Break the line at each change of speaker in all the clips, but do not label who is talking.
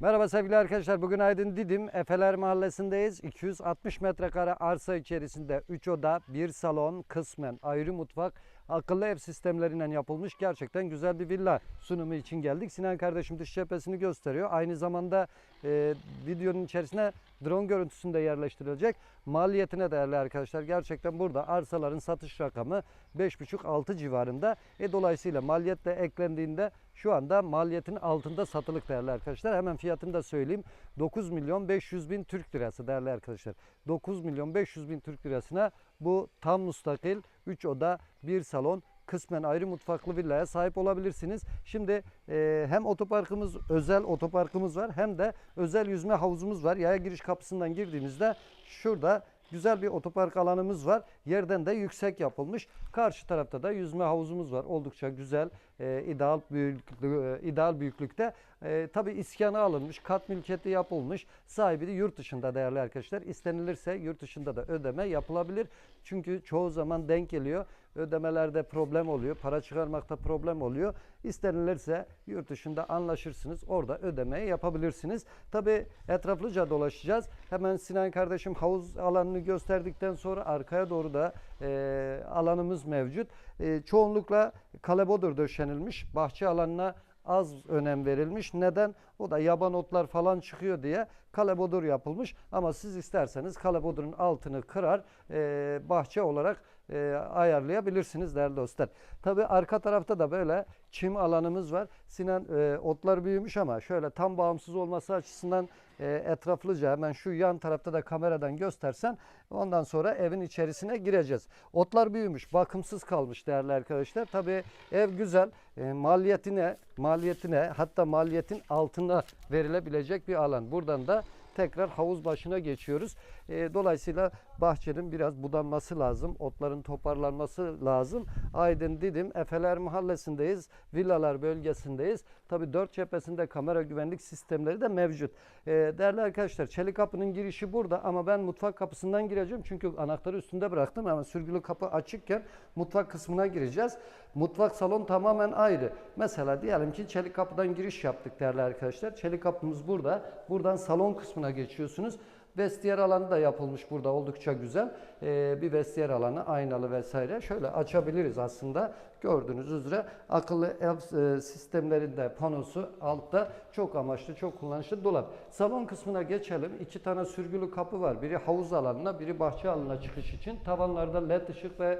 Merhaba sevgili arkadaşlar. Bugün Aydın Didim Efeler Mahallesi'ndeyiz. 260 metrekare arsa içerisinde 3 oda, 1 salon, kısmen ayrı mutfak, akıllı ev sistemleriyle yapılmış gerçekten güzel bir villa sunumu için geldik. Sinan kardeşim dış cephesini gösteriyor. Aynı zamanda e, videonun içerisine drone görüntüsünde yerleştirilecek. Maliyetine değerli arkadaşlar gerçekten burada arsaların satış rakamı 5,5-6 civarında. E, dolayısıyla maliyet de eklendiğinde şu anda maliyetin altında satılık değerli arkadaşlar. Hemen fiyatını da söyleyeyim. 9 milyon 500 bin Türk lirası değerli arkadaşlar. 9 milyon 500 bin Türk lirasına bu tam mustakil 3 oda 1 salon kısmen ayrı mutfaklı villaya sahip olabilirsiniz. Şimdi e, hem otoparkımız özel otoparkımız var hem de özel yüzme havuzumuz var. Yaya giriş kapısından girdiğimizde şurada güzel bir otopark alanımız var. Yerden de yüksek yapılmış. Karşı tarafta da yüzme havuzumuz var. Oldukça güzel, e, ideal büyüklü, e, ideal büyüklükte. E, tabii iskanı alınmış, kat mülkiyeti yapılmış. Sahibi de yurt dışında değerli arkadaşlar. İstenilirse yurt dışında da ödeme yapılabilir. Çünkü çoğu zaman denk geliyor. Ödemelerde problem oluyor. Para çıkarmakta problem oluyor. İstenilirse yurt dışında anlaşırsınız. Orada ödemeyi yapabilirsiniz. Tabii etraflıca dolaşacağız. Hemen Sinan kardeşim havuz alanını gösterdikten sonra arkaya doğru da e, alanımız mevcut. E, çoğunlukla kalebodur döşenilmiş. Bahçe alanına az önem verilmiş. Neden? O da yaban otlar falan çıkıyor diye kalebodur yapılmış. Ama siz isterseniz kalebodurun altını kırar e, bahçe olarak e, ayarlayabilirsiniz değerli dostlar. Tabi arka tarafta da böyle çim alanımız var. Sinan e, otlar büyümüş ama şöyle tam bağımsız olması açısından e, etraflıca hemen şu yan tarafta da kameradan göstersen ondan sonra evin içerisine gireceğiz. Otlar büyümüş, bakımsız kalmış değerli arkadaşlar. Tabi ev güzel, e, maliyetine maliyetine hatta maliyetin altına verilebilecek bir alan. Buradan da tekrar havuz başına geçiyoruz. E, dolayısıyla bahçenin biraz budanması lazım. Otların toparlanması lazım. Aydın Didim Efeler Mahallesi'ndeyiz. Villalar bölgesindeyiz. Tabii dört cephesinde kamera güvenlik sistemleri de mevcut. E, değerli arkadaşlar çelik kapının girişi burada ama ben mutfak kapısından gireceğim. Çünkü anahtarı üstünde bıraktım ama sürgülü kapı açıkken mutfak kısmına gireceğiz. Mutfak salon tamamen ayrı. Mesela diyelim ki çelik kapıdan giriş yaptık değerli arkadaşlar. Çelik kapımız burada. Buradan salon kısmına geçiyorsunuz. Vestiyer alanı da yapılmış burada oldukça güzel. Ee, bir vestiyer alanı aynalı vesaire. Şöyle açabiliriz aslında. Gördüğünüz üzere akıllı ev e, sistemlerinde panosu altta çok amaçlı, çok kullanışlı dolap. Salon kısmına geçelim. İki tane sürgülü kapı var. Biri havuz alanına, biri bahçe alanına çıkış için. Tavanlarda led ışık ve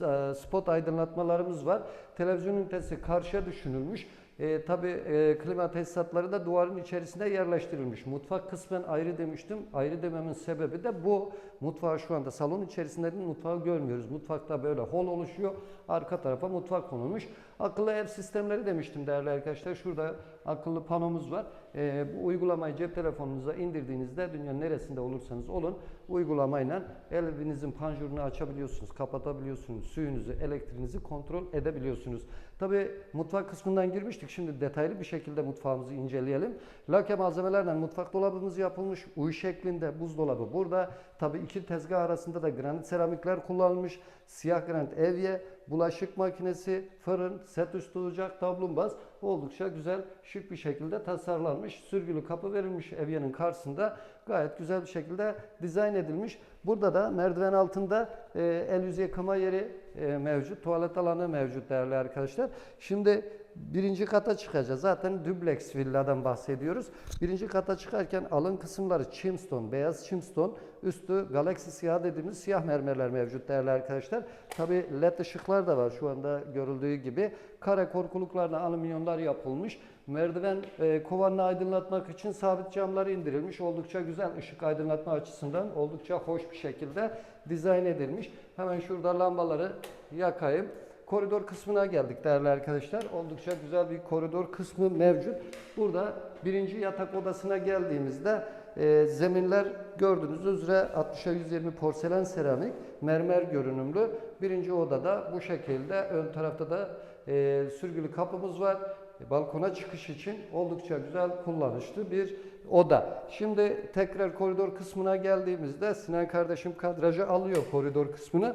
e, spot aydınlatmalarımız var. Televizyon ünitesi karşıya düşünülmüş. E, Tabi e, klima tesisatları da duvarın içerisine yerleştirilmiş. Mutfak kısmen ayrı demiştim. Ayrı dememin sebebi de bu. Mutfağı şu anda salon içerisinde mutfağı görmüyoruz. Mutfakta böyle hol oluşuyor. Arka tarafa mutfak konulmuş. Akıllı ev sistemleri demiştim değerli arkadaşlar. Şurada akıllı panomuz var. E, bu uygulamayı cep telefonunuza indirdiğinizde dünyanın neresinde olursanız olun uygulamayla evinizin panjurunu açabiliyorsunuz, kapatabiliyorsunuz, suyunuzu, elektriğinizi kontrol edebiliyorsunuz. Tabi mutfak kısmından girmiştik. Şimdi detaylı bir şekilde mutfağımızı inceleyelim. Lake malzemelerle mutfak dolabımız yapılmış. U şeklinde buzdolabı burada. Tabi iki tezgah arasında da granit seramikler kullanılmış. Siyah granit evye, bulaşık makinesi, fırın, set üstü ocak, tablumbaz oldukça güzel, şık bir şekilde tasarlanmış. Sürgülü kapı verilmiş evyenin karşısında gayet güzel bir şekilde dizayn edilmiş. Burada da merdiven altında e, el yüz yıkama yeri e, mevcut, tuvalet alanı mevcut değerli arkadaşlar. Şimdi birinci kata çıkacağız. Zaten dubleks villadan bahsediyoruz. Birinci kata çıkarken alın kısımları chimstone, beyaz chimstone, üstü galaksi siyah dediğimiz siyah mermerler mevcut değerli arkadaşlar. Tabi led ışıklar da var şu anda görüldüğü gibi. Kare korkuluklarla alüminyonlar yapılmış. Merdiven e, kovanını aydınlatmak için sabit camlar indirilmiş. Oldukça güzel ışık aydınlatma açısından oldukça hoş bir şekilde dizayn edilmiş. Hemen şurada lambaları yakayım. Koridor kısmına geldik değerli arkadaşlar. Oldukça güzel bir koridor kısmı mevcut. Burada birinci yatak odasına geldiğimizde e, zeminler gördüğünüz üzere 60'a 120 porselen seramik, mermer görünümlü. Birinci odada bu şekilde ön tarafta da e, sürgülü kapımız var. E, balkona çıkış için oldukça güzel kullanışlı bir oda. Şimdi tekrar koridor kısmına geldiğimizde Sinan kardeşim kadrajı alıyor koridor kısmını.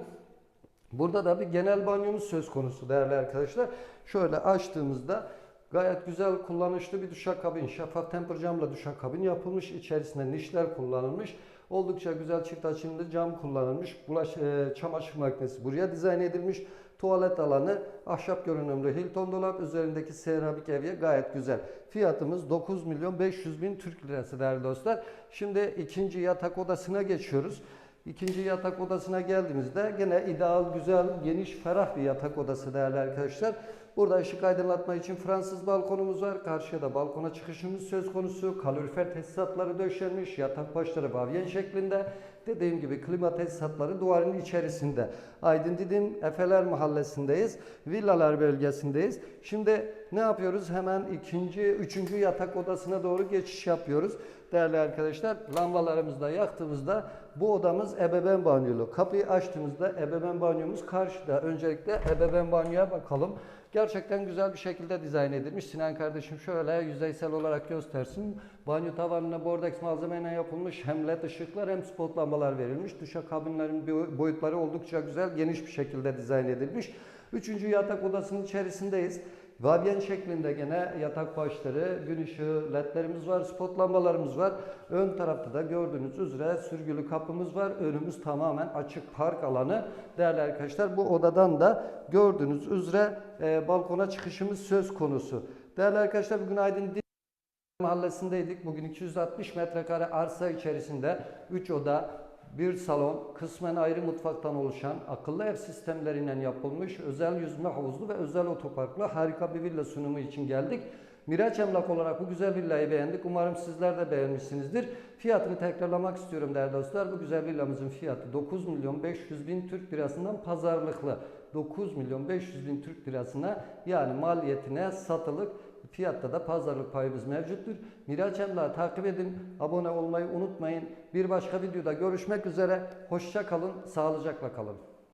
Burada da bir genel banyomuz söz konusu değerli arkadaşlar. Şöyle açtığımızda Gayet güzel kullanışlı bir duşakabin. Şeffaf temper camla duşakabin yapılmış. İçerisinde nişler kullanılmış. Oldukça güzel çift açımlı cam kullanılmış. Bulaş, e, çamaşır makinesi buraya dizayn edilmiş. Tuvalet alanı ahşap görünümlü Hilton dolap üzerindeki seramik evye gayet güzel. Fiyatımız 9 milyon 500 bin Türk lirası değerli dostlar. Şimdi ikinci yatak odasına geçiyoruz. İkinci yatak odasına geldiğimizde gene ideal, güzel, geniş, ferah bir yatak odası değerli arkadaşlar. Burada ışık aydınlatma için Fransız balkonumuz var. Karşıya da balkona çıkışımız söz konusu. Kalorifer tesisatları döşenmiş. Yatak başları bavyen şeklinde. Dediğim gibi klima tesisatları duvarın içerisinde. Aydın Didim Efeler Mahallesi'ndeyiz. Villalar bölgesindeyiz. Şimdi ne yapıyoruz? Hemen ikinci, üçüncü yatak odasına doğru geçiş yapıyoruz. Değerli arkadaşlar lambalarımızı da yaktığımızda bu odamız ebeveyn banyolu. Kapıyı açtığımızda ebeveyn banyomuz karşıda. Öncelikle ebeveyn banyoya bakalım. Gerçekten güzel bir şekilde dizayn edilmiş. Sinan kardeşim şöyle yüzeysel olarak göstersin. Banyo tavanına bordex malzemeyle yapılmış hem led ışıklar hem spot lambalar verilmiş. Duşakabinlerin boy- boyutları oldukça güzel, geniş bir şekilde dizayn edilmiş. Üçüncü yatak odasının içerisindeyiz. Vabyen şeklinde gene yatak başları, gün ışığı, ledlerimiz var, spot lambalarımız var. Ön tarafta da gördüğünüz üzere sürgülü kapımız var. Önümüz tamamen açık park alanı. Değerli arkadaşlar bu odadan da gördüğünüz üzere e, balkona çıkışımız söz konusu. Değerli arkadaşlar bugün Aydın mahallesindeydik. Bugün 260 metrekare arsa içerisinde 3 oda, bir salon, kısmen ayrı mutfaktan oluşan akıllı ev sistemleriyle yapılmış özel yüzme havuzlu ve özel otoparklı harika bir villa sunumu için geldik. Miraç Emlak olarak bu güzel villayı beğendik. Umarım sizler de beğenmişsinizdir. Fiyatını tekrarlamak istiyorum değerli dostlar. Bu güzel villamızın fiyatı 9 milyon 500 bin Türk lirasından pazarlıklı. 9 milyon 500 bin Türk lirasına yani maliyetine satılık Fiyatta da pazarlık payımız mevcuttur. Miraç Emlak'ı takip edin, abone olmayı unutmayın. Bir başka videoda görüşmek üzere. Hoşça kalın, sağlıcakla kalın.